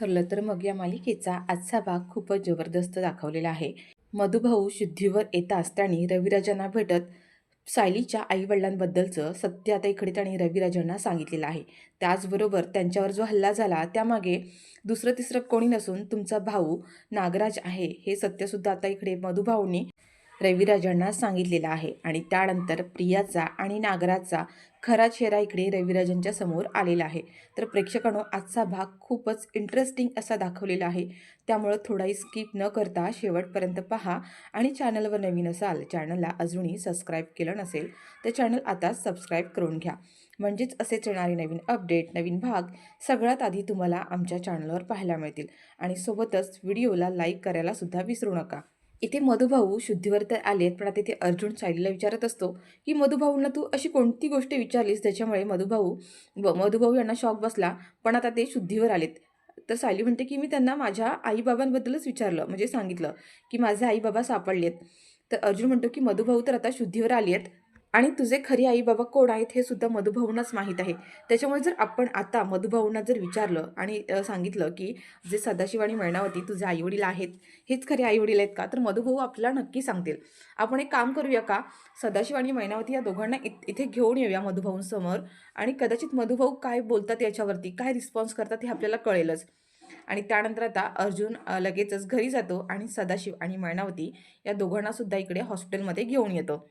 ठरलं तर मग या मालिकेचा आजचा भाग खूपच जबरदस्त दाखवलेला आहे. मधुभाऊ शुद्धीवर येताच त्यांनी रविराजांना भेटत सायलीच्या आईवडिलांबद्दलचं सत्य आता इकडे त्यांनी रविराजांना सांगितलेलं आहे. त्याचबरोबर त्यांच्यावर जो हल्ला झाला त्यामागे दुसरं तिसरं कोणी नसून तुमचा भाऊ नागराज आहे हे सत्यसुद्धा आता इकडे मधुभाऊंनी रविराजांना सांगितलेलं आहे. आणि त्यानंतर प्रियाचा आणि नागराजचा खरा चेहरा इकडे रविराजांच्या समोर आलेला आहे. तर प्रेक्षकांनो आजचा भाग खूपच इंटरेस्टिंग असा दाखवलेला आहे. त्यामुळं थोडाही स्किप न करता शेवटपर्यंत पहा आणि चॅनलवर नवीन असाल चॅनलला अजूनही सबस्क्राईब केलं नसेल तर चॅनल आता सबस्क्राईब करून घ्या. म्हणजेच असेच येणारे नवीन अपडेट नवीन भाग सगळ्यात आधी तुम्हाला आमच्या चॅनलवर पाहायला मिळतील. आणि सोबतच व्हिडिओला लाईक करायला सुद्धा विसरू नका. इथे मधुभाऊ शुद्धीवर तर आलेत पण आता इथे अर्जुन सायलीला विचारत असतो की मधुभाऊंना तू अशी कोणती गोष्ट विचारलीस त्याच्यामुळे मधुभाऊ व मधुभाऊ यांना शॉक बसला पण आता ते शुद्धीवर आलेत? तर सायली म्हणते की मी त्यांना माझ्या आईबाबांबद्दलच विचारलं म्हणजे सांगितलं की माझे आईबाबा सापडलेत. तर अर्जुन म्हणतो की मधुभाऊ तर आता शुद्धीवर आली आहेत आणि तुझे खरी आई बाबा कोण आहेत हे सुद्धा मधुभाऊंनाच माहीत आहे. त्याच्यामुळे जर आपण आता मधुभाऊंना जर विचारलं आणि सांगितलं की जे सदाशिव आणि मैनावती तुझे आईवडील आहेत हेच खरे आईवडील आहेत का? तर मधुभाऊ आपल्याला नक्की सांगतील. आपण एक काम करूया का? सदाशिव आणि मैनावती या दोघांना इ इथे घेऊन येऊया मधुभाऊंसमोर आणि कदाचित मधुभाऊ काय बोलतात याच्यावरती काय रिस्पॉन्स करतात हे आपल्याला कळेलच. आणि त्यानंतर आता अर्जुन लगेचच घरी जातो आणि सदाशिव आणि मैनावती या दोघांना सुद्धा इकडे हॉस्पिटलमध्ये घेऊन येतो.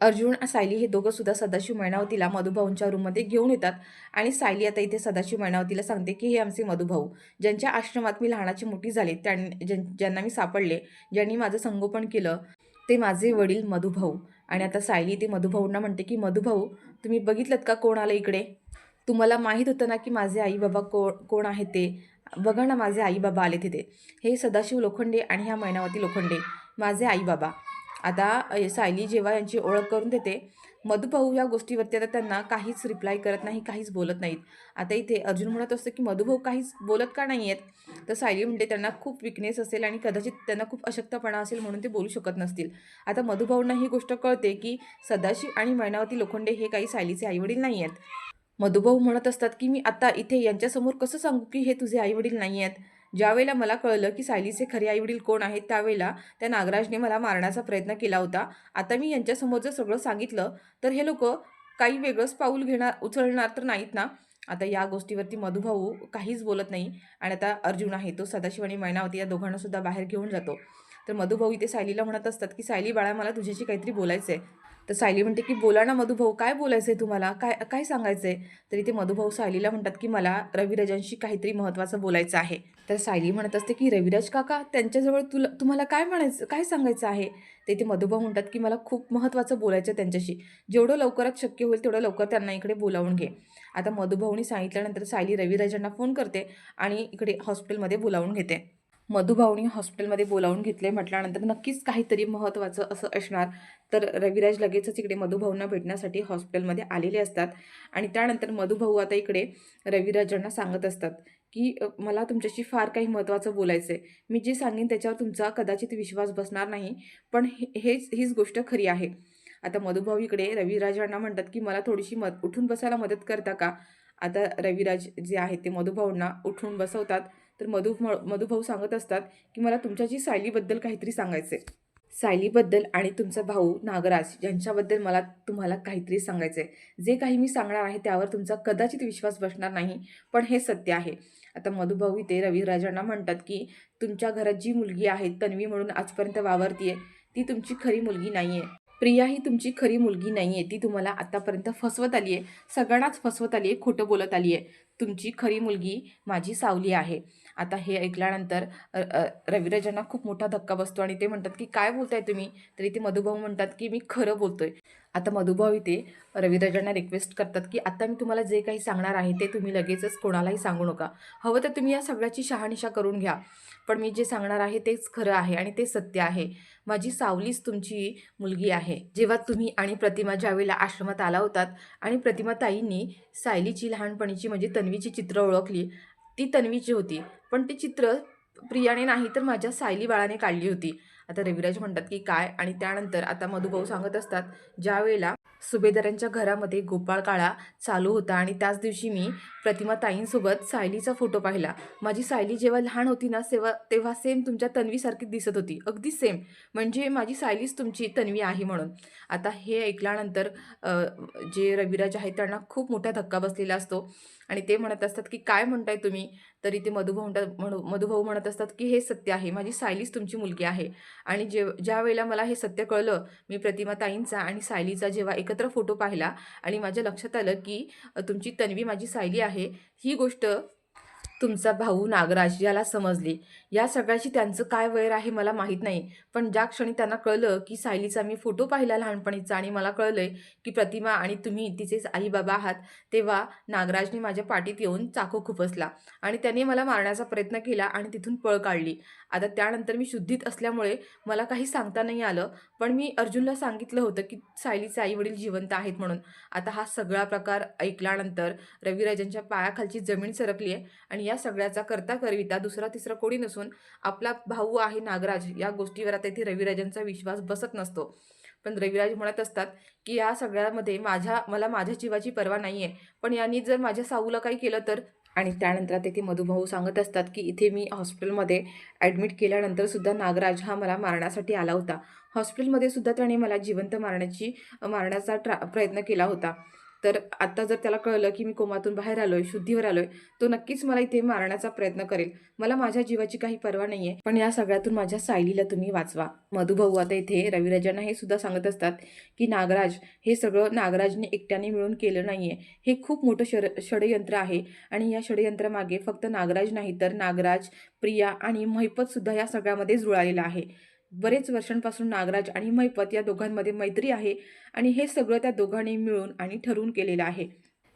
अर्जुन सायली हे दोघं सुद्धा सदाशिव मैनावतीला मधुभाऊंच्या रूममध्ये घेऊन येतात आणि सायली आता इथे सदाशिव मैनावतीला सांगते की हे आमचे मधुभाऊ ज्यांच्या आश्रमात मी लहानाची मोठी झाली त्यां ज्यां ज्यांना मी सापडले ज्यांनी माझं संगोपन केलं ते माझे वडील मधुभाऊ आणि आता सायली ते मधुभाऊंना म्हणते की मधुभाऊ तुम्ही बघितलं का कोण आलं इकडे? तुम्हाला माहीत होतं ना की माझे आई बाबा को कोण आहेत ते? बघा ना माझे आई बाबा आले तिथे हे सदाशिव लोखंडे आणि ह्या मैनावती लोखंडे माझे आई बाबा आता सायली जेव्हा यांची ओळख करून देते मधुभाऊ या गोष्टीवरती आता त्यांना काहीच रिप्लाय करत नाही काहीच बोलत नाहीत. आता इथे अर्जुन म्हणत असतं की मधुभाऊ काहीच बोलत का नाही आहेत तर सायली म्हणते त्यांना खूप विकनेस असेल आणि कदाचित त्यांना खूप अशक्तपणा असेल म्हणून ते बोलू शकत नसतील. आता मधुभाऊंना ही गोष्ट कळते की सदाशिव आणि मैनावती लोखंडे हे काही सायलीचे आईवडील नाही आहेत मधुभाऊ म्हणत असतात की मी आता इथे यांच्यासमोर कसं सांगू की हे तुझे आईवडील नाही आहेत? ज्यावेळेला मला कळलं की सायलीचे खरे आईवडील कोण आहेत त्यावेळेला त्या नागराजने मला मारण्याचा प्रयत्न केला होता. आता मी यांच्यासमोर जर सगळं सांगितलं तर हे लोक काही वेगळंच पाऊल घेणार उचलणार तर नाहीत ना? आता या गोष्टीवरती मधुभाऊ काहीच बोलत नाही आणि आता अर्जुन आहे तो सदाशिव आणि मैनावती या दोघांनासुद्धा बाहेर घेऊन जातो. तर मधुभाऊ इथे सायलीला म्हणत असतात की सायली बाळा मला तुझ्याशी काहीतरी बोलायचं आहे तर सायली म्हणते की बोला ना मधुभाऊ काय बोलायचं आहे तुम्हाला? काय काय सांगायचं आहे तर इथे मधुभाऊ सायलीला म्हणतात की मला रविराजांशी काहीतरी महत्त्वाचं बोलायचं आहे. तर सायली म्हणत असते की रविराज काका त्यांच्याजवळ तुला तुम्हाला काय म्हणायचं काय सांगायचं आहे? ते ते मधुभाऊ म्हणतात की मला खूप महत्त्वाचं बोलायचं आहे त्यांच्याशी. जेवढं लवकरात शक्य होईल तेवढं लवकर त्यांना इकडे बोलावून घे. आता मधुभाऊनी सांगितल्यानंतर सायली रविराजांना फोन करते आणि इकडे हॉस्पिटलमध्ये बोलावून घेते. मधुभाऊनी हॉस्पिटलमध्ये बोलावून घेतले म्हटल्यानंतर नक्कीच काहीतरी महत्त्वाचं असं असणार. तर रविराज लगेचच इकडे मधुभाऊंना भेटण्यासाठी हॉस्पिटलमध्ये आलेले असतात. आणि त्यानंतर मधुभाऊ आता इकडे रविराजांना सांगत असतात की मला तुमच्याशी फार काही महत्त्वाचं बोलायचं आहे मी जे सांगेन त्याच्यावर तुमचा कदाचित विश्वास बसणार नाही. पण हे हेच हीच गोष्ट खरी आहे. आता मधुभाऊ इकडे रविराजांना म्हणतात की मला थोडीशी मद उठून बसायला मदत करता का? आता रविराज जे आहेत ते मधुभाऊंना उठून बसवतात. तर मधु मधुभाऊ सांगत असतात की मला तुमच्याशी सायलीबद्दल काहीतरी सांगायचं आहे सायलीबद्दल आणि तुमचा भाऊ नागराज यांच्याबद्दल मला तुम्हाला काहीतरी सांगायचं आहे जे काही मी सांगणार आहे त्यावर तुमचा कदाचित विश्वास बसणार नाही पण हे सत्य आहे. आता मधुभाऊ इथे रविराजांना म्हणतात की तुमच्या घरात जी मुलगी आहे तन्वी म्हणून आजपर्यंत वावरती आहे ती तुमची खरी मुलगी नाही आहे प्रिया ही तुमची खरी मुलगी नाही आहे ती तुम्हाला आतापर्यंत फसवत आली आहे सगळ्यांनाच फसवत आली आहे खोटं बोलत आली आहे तुमची खरी मुलगी माझी सावली आहे. आता हे ऐकल्यानंतर रविराजांना खूप मोठा धक्का बसतो आणि ते म्हणतात की काय बोलताय तुम्ही? तर इथे मधुभाऊ म्हणतात की मी खरं बोलतोय. आता मधुभाऊ इथे रविराजांना रिक्वेस्ट करतात की आता मी तुम्हाला जे काही सांगणार आहे ते तुम्ही लगेचच कोणालाही सांगू नका. हवं तर तुम्ही या सगळ्याची शहानिशा करून घ्या. पण मी जे सांगणार आहे तेच खरं आहे आणि ते सत्य आहे. माझी सावलीच तुमची मुलगी आहे. जेव्हा तुम्ही आणि प्रतिमा ज्यावेळेला आश्रमात आला होतात आणि प्रतिमा ताईंनी सायलीची लहानपणीची म्हणजे तन्वीची चित्र ओळखली ती तन्वीची होती. पण ते चित्र प्रियाने नाही तर माझ्या सायली बाळाने काढली होती. आता रविराज म्हणतात की काय आणि त्यानंतर आता मधुभाऊ सांगत असतात ज्या वेळेला सुभेदारांच्या घरामध्ये गोपाळ काळा चालू होता आणि त्याच दिवशी मी प्रतिमा ताईंसोबत सायलीचा फोटो पाहिला. माझी सायली जेव्हा लहान होती ना सेवा तेव्हा सेम तुमच्या तन्वीसारखी दिसत होती. अगदी सेम. म्हणजे माझी सायलीच तुमची तन्वी आहे म्हणून. आता हे ऐकल्यानंतर जे रविराज आहेत त्यांना खूप मोठा धक्का बसलेला असतो. आणि ते म्हणत असतात की काय म्हणताय तुम्ही? तरी ते मधुभाऊ म्हणू मधुभाऊ म्हणत असतात की हे सत्य आहे. माझी सायलीच तुमची मुलगी आहे. आणि जे ज्या वेळेला मला हे सत्य कळलं मी प्रतिमा ताईंचा आणि सायलीचा जेव्हा एकत्र फोटो पाहिला आणि माझ्या लक्षात आलं की तुमची तन्वी माझी सायली आहे ही गोष्ट तुमचा भाऊ नागराज याला समजले. या सगळ्याशी त्यांचं काय वैर आहे मला माहीत नाही. पण ज्या क्षणी त्यांना कळलं की सायलीचा मी फोटो पाहिला लहानपणीचा आणि मला कळलंय की प्रतिमा आणि तुम्ही तिचेच आईबाबा आहात तेव्हा नागराजने माझ्या पाठीत येऊन चाकू खुपसला आणि त्याने मला मारण्याचा प्रयत्न केला आणि तिथून पळ काढली. आता त्यानंतर मी शुद्धीत असल्यामुळे मला काही सांगता नाही आलं पण मी अर्जुनला सांगितलं होतं की सायलीचे आईवडील जिवंत आहेत म्हणून. आता हा सगळा प्रकार ऐकल्यानंतर रविराजांच्या पायाखालची जमीन सरकली आहे आणि या सगळ्याचा करता करविता दुसरा तिसरा कोणी नसून आपला भाऊ आहे नागराज. या गोष्टीवर आता इथे रविराजांचा विश्वास बसत नसतो. पण रविराज म्हणत असतात की या सगळ्यामध्ये माझ्या मला माझ्या जीवाची पर्वा नाही आहे पण यांनी जर माझ्या साऊला काही केलं तर? आणि त्यानंतर तेथे मधुभाऊ सांगत असतात की इथे मी हॉस्पिटलमध्ये ॲडमिट केल्यानंतर सुद्धा नागराज हा मला मारण्यासाठी आला होता. हॉस्पिटलमध्ये सुद्धा त्याने मला जिवंत मारण्याची मारण्याचा ट्रा प्रयत्न केला होता. तर आत्ता जर त्याला कळलं की मी कोमातून बाहेर आलोय शुद्धीवर आलोय तो नक्कीच मला इथे मारण्याचा प्रयत्न करेल. मला माझ्या जीवाची काही पर्वा नाहीये पण या सगळ्यातून माझ्या सायलीला तुम्ही वाचवा. मधुभाऊ आता इथे रविराजांना हे सुद्धा सांगत असतात की नागराज हे सगळं नागराजने एकट्याने मिळून केलं नाहीये. हे खूप मोठं शर षडयंत्र आहे आणि या षडयंत्रामागे फक्त नागराज नाही तर नागराज प्रिया आणि महिपत सुद्धा या सगळ्यामध्ये जुळालेला आहे. बरेच वर्षांपासून नागराज आणि मैपत या दोघांमध्ये मैत्री आहे आणि हे सगळं त्या दोघांनी मिळून आणि ठरवून केलेलं आहे.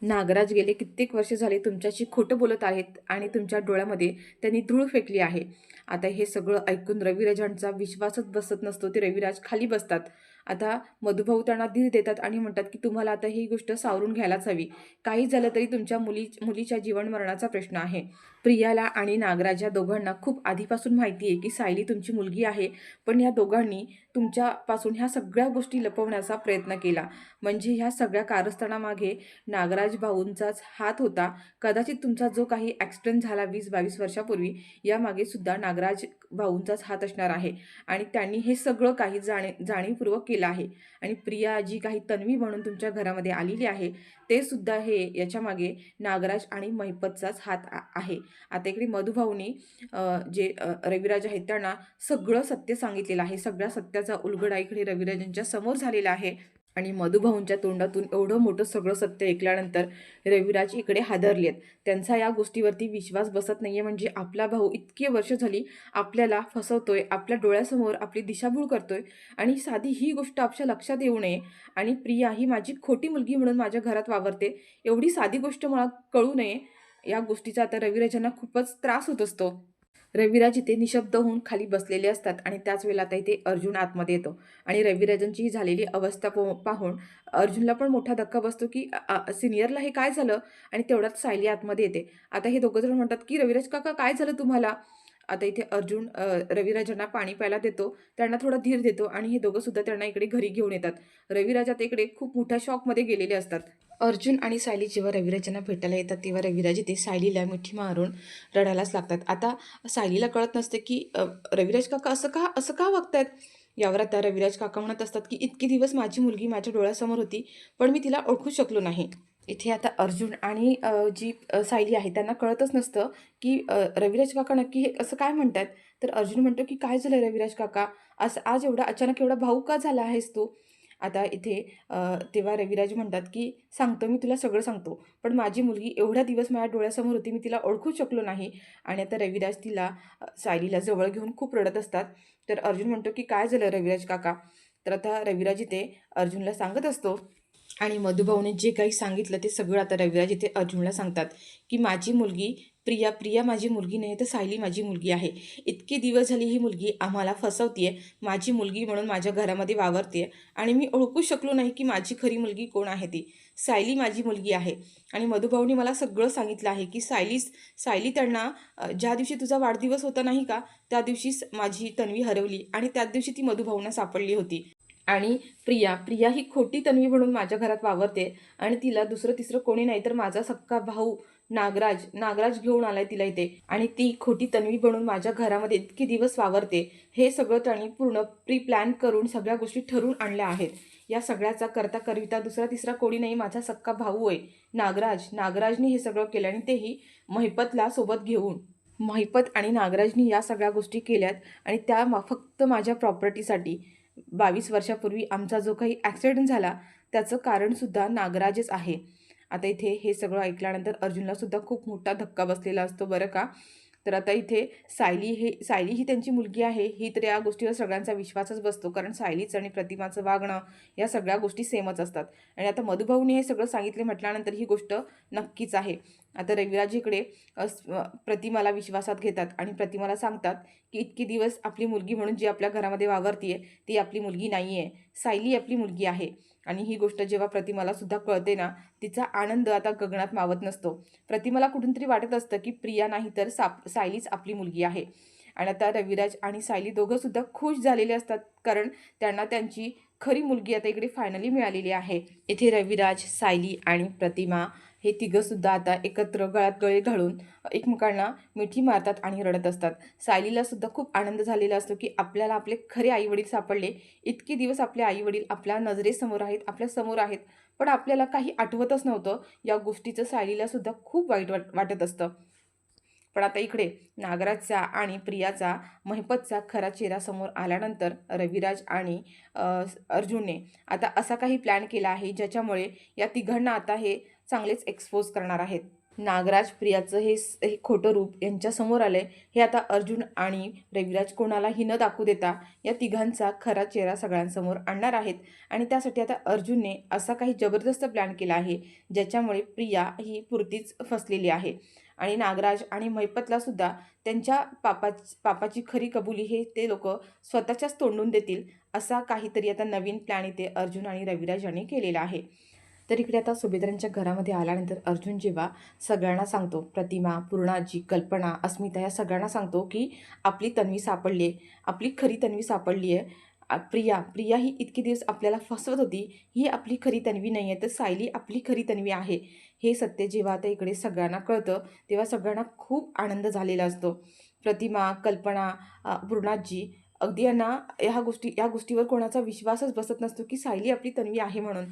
नागराज गेले कित्येक वर्ष झाले तुमच्याशी खोटं बोलत आहेत आणि तुमच्या डोळ्यामध्ये त्यांनी धूळ फेकली आहे. आता हे सगळं ऐकून रविराजांचा विश्वासच बसत नसतो ते रविराज खाली बसतात. आता मधुभाऊ त्यांना धीर देतात आणि म्हणतात की तुम्हाला आता ही गोष्ट सावरून घ्यायलाच हवी. काही झालं तरी तुमच्या मुली मुलीच्या जीवन मरणाचा प्रश्न आहे. प्रियाला आणि नागराज या दोघांना खूप आधीपासून माहिती आहे की सायली तुमची मुलगी आहे पण या दोघांनी तुमच्यापासून ह्या सगळ्या गोष्टी लपवण्याचा प्रयत्न केला. म्हणजे ह्या सगळ्या कारस्थानामागे नागराज भाऊंचाच हात होता. कदाचित तुमचा जो काही ॲक्सिडेंट झाला वीस बावीस वर्षापूर्वी यामागे सुद्धा नागराज भाऊंचाच हात असणार आहे. आणि त्यांनी हे सगळं काही जाणे जाणीवपूर्वक केलं आहे. आणि प्रिया जी काही तन्वी म्हणून तुमच्या घरामध्ये आलेली आहे ते सुद्धा हे याच्यामागे नागराज आणि महिपतचाच हात आहे. आता इकडे मधुभाऊनी जे रविराज आहेत त्यांना सगळं सत्य सांगितलेलं आहे. सगळ्या सत्याचा उलगडा इकडे रविराजांच्या समोर झालेला आहे. आणि मधुभाऊंच्या तोंडातून एवढं मोठं सगळं सत्य ऐकल्यानंतर रविराज इकडे हादरलेत. त्यांचा या गोष्टीवरती विश्वास बसत नाहीये म्हणजे आपला भाऊ इतकी वर्ष झाली आपल्याला फसवतोय आपल्या डोळ्यासमोर आपली दिशाभूळ करतोय आणि साधी ही गोष्ट आपल्या लक्षात येऊ नये आणि प्रिया ही माझी खोटी मुलगी म्हणून माझ्या घरात वावरते एवढी साधी गोष्ट मला कळू नये. या गोष्टीचा आता रविराजांना खूपच त्रास होत असतो. रविराज इथे निशब्द होऊन खाली बसलेले असतात आणि त्याच वेळेला आता इथे अर्जुन आतमध्ये येतो. आणि रविराजांची ही झालेली अवस्था पो- पाहून अर्जुनला पण मोठा धक्का बसतो की सिनियरला हे काय झालं? आणि तेवढ्यात सायली आतमध्ये येते. आता हे दोघं जण म्हणतात की रविराज काका काय झालं तुम्हाला? आता इथे अर्जुन रविराजांना पाणी प्यायला देतो. त्यांना थोडा धीर देतो आणि हे दोघंसुद्धा त्यांना इकडे घरी घेऊन येतात. रविराज आता इकडे खूप मोठ्या शॉकमध्ये गेलेले असतात. अर्जुन आणि सायली जेव्हा रविराजांना भेटायला येतात तेव्हा रविराज ते सायलीला मिठी मारून रडायलाच लागतात. आता सायलीला कळत नसते की रविराज काका असं का असं का वागतायत? यावर आता रविराज काका म्हणत असतात की इतके दिवस माझी मुलगी माझ्या डोळ्यासमोर होती पण मी तिला ओळखू शकलो नाही. इथे आता अर्जुन आणि जी सायली आहे त्यांना कळतच नसतं की रविराज काका नक्की हे असं काय म्हणतात तर अर्जुन म्हणतो की काय झालं रविराज काका? असं आज एवढा अचानक एवढा भाऊ का झाला आहेस तू? आता इथे तेव्हा रविराज म्हणतात की सांगतो मी तुला सगळं सांगतो. पण माझी मुलगी एवढ्या दिवस माझ्या डोळ्यासमोर होती मी तिला ओळखू शकलो नाही. आणि आता रविराज तिला सायलीला जवळ घेऊन खूप रडत असतात. तर अर्जुन म्हणतो की काय झालं रविराज काका? तर आता रविराज इथे अर्जुनला सांगत असतो. आणि मधुभाऊने जे काही सांगितलं ते सगळं आता रविराज इथे अर्जुनला सांगतात की माझी मुलगी प्रिया प्रिया माझी मुलगी नाही तर सायली माझी मुलगी आहे. इतके दिवस झाली ही मुलगी आम्हाला फसवतीये माझी मुलगी म्हणून माझ्या घरामध्ये वावरते आणि मी ओळखू शकलो नाही की माझी खरी मुलगी कोण आहे ती. सायली माझी मुलगी आहे आणि मधुभाऊनी मला सगळं सांगितलं आहे की सायली सायली त्यांना ज्या दिवशी तुझा वाढदिवस होता नाही का त्या दिवशी माझी तन्वी हरवली आणि त्याच दिवशी ती मधुभाऊंना सापडली होती. आणि प्रिया प्रिया ही खोटी तन्वी म्हणून माझ्या घरात वावरते आणि तिला दुसरं तिसरं कोणी नाही तर माझा सक्का भाऊ नागराज नागराज घेऊन आलाय तिला इथे. आणि ती खोटी तन्वी बनून माझ्या घरामध्ये इतके दिवस वावरते. हे सगळं त्यांनी पूर्ण प्री प्लॅन करून सगळ्या गोष्टी ठरवून आणल्या आहेत. या सगळ्याचा करता करिता दुसरा तिसरा कोणी नाही माझा सक्का भाऊ आहे. नागराज नागराजने हे सगळं केलं आणि तेही महिपतला सोबत घेऊन. महिपत आणि नागराजनी या सगळ्या गोष्टी केल्यात आणि त्या फक्त माझ्या प्रॉपर्टीसाठी बावीस वर्षापूर्वी आमचा जो काही ॲक्सिडेंट झाला त्याचं कारणसुद्धा नागराजच आहे. आता इथे हे सगळं ऐकल्यानंतर अर्जुनलासुद्धा खूप मोठा धक्का बसलेला असतो बरं का. तर आता इथे सायली हे सायली ही त्यांची मुलगी आहे. ही तर या गोष्टीवर सगळ्यांचा विश्वासच बसतो. कारण सायलीचं आणि प्रतिमाचं वागणं या सगळ्या गोष्टी सेमच असतात. आणि आता मधुभाऊने हे सगळं सांगितले म्हटल्यानंतर ही गोष्ट नक्कीच आहे. आता रविराजीकडे प्रतिमाला विश्वासात घेतात आणि प्रतिमाला सांगतात की इतके दिवस आपली मुलगी म्हणून जी आपल्या घरामध्ये वावरतीये ती आपली मुलगी नाही आहे सायली आपली मुलगी आहे. आणि ही गोष्ट जेव्हा प्रतिमाला सुद्धा कळते ना तिचा आनंद आता गगनात मावत नसतो. प्रतिमाला कुठून तरी वाटत असतं की प्रिया नाही तर साप सायलीच आपली मुलगी आहे. आणि आता रविराज आणि सायली दोघंसुद्धा खुश झालेले असतात कारण त्यांना त्यांची खरी मुलगी आता इकडे फायनली मिळालेली आहे. इथे रविराज सायली आणि प्रतिमा हे तिघं सुद्धा आता एकत्र गळ्यात गळे घालून एकमेकांना मिठी मारतात आणि रडत असतात. सायलीला सुद्धा खूप आनंद झालेला असतो की आपल्याला आपले खरे आईवडील सापडले. इतके दिवस आपले आईवडील आपल्या नजरेसमोर आहेत आपल्यासमोर आहेत. पण आपल्याला काही आठवतच नव्हतं. या गोष्टीचं सायलीला सुद्धा खूप वाईट वाट वाटत असतं. पण आता इकडे नागराजचा आणि प्रियाचा महिपतचा खरा चेहरा समोर आल्यानंतर रविराज आणि अर्जुनने आता असा काही प्लॅन केला आहे ज्याच्यामुळे या तिघांना आता हे चांगलेच एक्सपोज करणार आहेत. नागराज प्रियाचं हे स- हे खोटं रूप यांच्यासमोर आलं आहे हे आता अर्जुन आणि रविराज कोणालाही न दाखवू देता या तिघांचा खरा चेहरा सगळ्यांसमोर आणणार आहेत. आणि त्यासाठी आता अर्जुनने असा काही जबरदस्त प्लॅन केला आहे ज्याच्यामुळे प्रिया ही पुरतीच फसलेली आहे. आणि नागराज आणि मैपतलासुद्धा त्यांच्या पापा पापाची खरी कबुली हे ते लोक स्वतःच्याच तोंडून देतील असा काहीतरी आता नवीन प्लॅन इथे अर्जुन आणि रविराज यांनी केलेला आहे. तर इकडे आता सुभेद्रांच्या घरामध्ये आल्यानंतर अर्जुन जेव्हा सगळ्यांना सांगतो प्रतिमा पूर्णाजी कल्पना अस्मिता या सगळ्यांना सांगतो की आपली तन्वी सापडली आहे आपली खरी तन्वी सापडली आहे. प्रिया प्रिया ही इतके दिवस आपल्याला फसवत होती ही आपली खरी तन्वी नाही आहे तर सायली आपली खरी तन्वी आहे. हे सत्य जेव्हा आता इकडे सगळ्यांना कळतं तेव्हा सगळ्यांना खूप आनंद झालेला असतो. प्रतिमा कल्पना पूर्णाजी अगदी यांना ह्या गोष्टी या गोष्टीवर कोणाचा विश्वासच बसत नसतो की सायली आपली तन्वी आहे म्हणून.